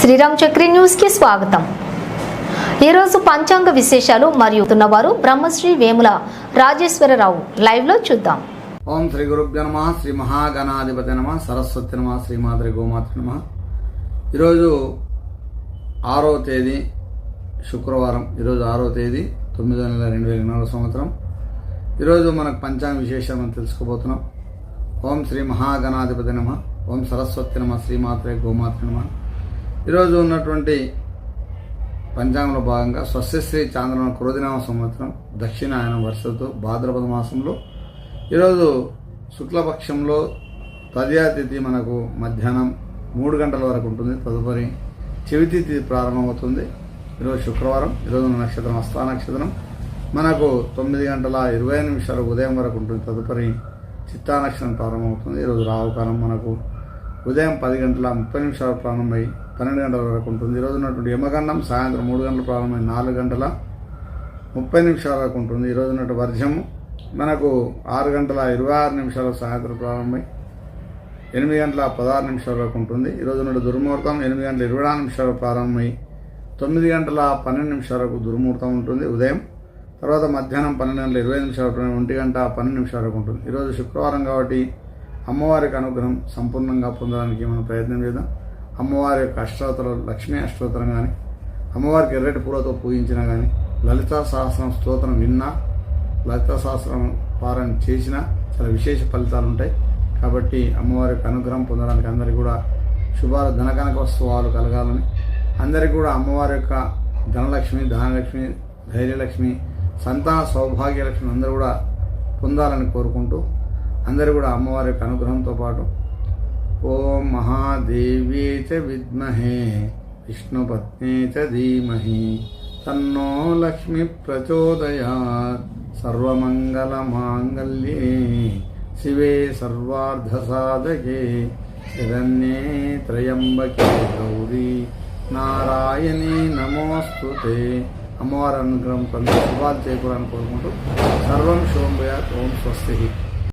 శ్రీరామ్ చక్రి న్యూస్కి స్వాగతం. ఈరోజు పంచాంగ విశేషాలు మరియు ఉన్నవారు బ్రహ్మశ్రీ వేముల రాజేశ్వరరావు లైవ్లో చూద్దాం. ఓం శ్రీ గురుభ్య నమ శ్రీ మహాగణాధిపతి నమ సరస్వతి నమ శ్రీమాతరి గోమాత నమ. ఈరోజు ఆరో తేదీ శుక్రవారం ఈరోజు ఆరో తేదీ తొమ్మిదో నెల రెండు వేల నాలుగు సంవత్సరం. ఈరోజు మనకు పంచాంగ విశేషాలు మనం తెలుసుకోబోతున్నాం. ఓం శ్రీ మహాగణాధిపతి నమ ఓం సరస్వతి నమ శ్రీమాత్రే గోమాత నమ. ఈరోజు ఉన్నటువంటి పంచాంగంలో భాగంగా స్వస్యశ్రీ చాంద్రమ క్రోధినామ సంవత్సరం దక్షిణాయన వర్షతో భాద్రపద మాసంలో. ఈరోజు శుక్లపక్షంలో తదియా తిథి మనకు మధ్యాహ్నం మూడు గంటల వరకు ఉంటుంది. తదుపరి చెవితి తిథి ప్రారంభమవుతుంది. ఈరోజు శుక్రవారం ఈరోజు నక్షత్రం అస్తా నక్షత్రం. మనకు తొమ్మిది గంటల ఇరవై నిమిషాలు ఉదయం వరకు ఉంటుంది. తదుపరి చిత్తా నక్షత్రం ప్రారంభమవుతుంది. ఈరోజు రావుకాలం మనకు ఉదయం పది గంటల ముప్పై నిమిషాలు ప్రారంభమై పన్నెండు గంటల వరకు ఉంటుంది. ఈరోజు ఉన్నటువంటి యమగండం సాయంత్రం మూడు గంటల ప్రారంభమై నాలుగు గంటల ముప్పై నిమిషాల వరకు ఉంటుంది. ఈరోజు ఉన్నట్టు వర్జము మనకు ఆరు గంటల ఇరవై ఆరు నిమిషాల సాయంత్రం ప్రారంభమై ఎనిమిది గంటల పదహారు నిమిషాల వరకు ఉంటుంది. ఈరోజు ఉన్నట్టు దుర్ముహూర్తం ఎనిమిది గంటల ఇరవై నాలుగు నిమిషాలు ప్రారంభమై తొమ్మిది గంటల పన్నెండు నిమిషాల వరకు దుర్ముహూర్తం ఉంటుంది. ఉదయం తర్వాత మధ్యాహ్నం పన్నెండు గంటల ఇరవై నిమిషాల ఒంటి గంట పన్నెండు నిమిషాల వరకు ఉంటుంది. ఈరోజు శుక్రవారం కాబట్టి అమ్మవారికి అనుగ్రహం సంపూర్ణంగా పొందడానికి మనం ప్రయత్నం చేద్దాం. అమ్మవారి యొక్క అష్టోత్తరం లక్ష్మీ అష్టోత్తరం కానీ అమ్మవారికి ఎర్రటి పూలతో పూజించినా కానీ లలితా సహస్రం స్తోత్రం విన్నా లలితా సహస్రం పారాయణ చేసినా చాలా విశేష ఫలితాలు ఉంటాయి. కాబట్టి అమ్మవారి యొక్క అనుగ్రహం పొందడానికి అందరికీ కూడా శుభాల ధనకనక వస్తువాలు కలగాలని. అందరికీ కూడా అమ్మవారి యొక్క ధనలక్ష్మి ధనలక్ష్మి ధైర్యలక్ష్మి సంతాన సౌభాగ్యలక్ష్మి అందరూ కూడా పొందాలని కోరుకుంటూ అందరూ కూడా అమ్మవారి యొక్క అనుగ్రహంతో పాటు ఓం మహాదేవి చ విద్మహే విష్ణుపత్నే చ ధీమహి తన్నో లక్ష్మి ప్రచోదయాత్ సర్వమంగళమాంగళ్యే శివే సర్వార్ధసాధకే శరణ్యే త్రయంబకే గౌరీ నారాయణీ నమోస్తు అమ్మవారి అనుగ్రహం కొంత శుభాలు చేకూరాలని కోరుకుంటూ సర్వం శోభయాత్ ఓం స్వస్తి.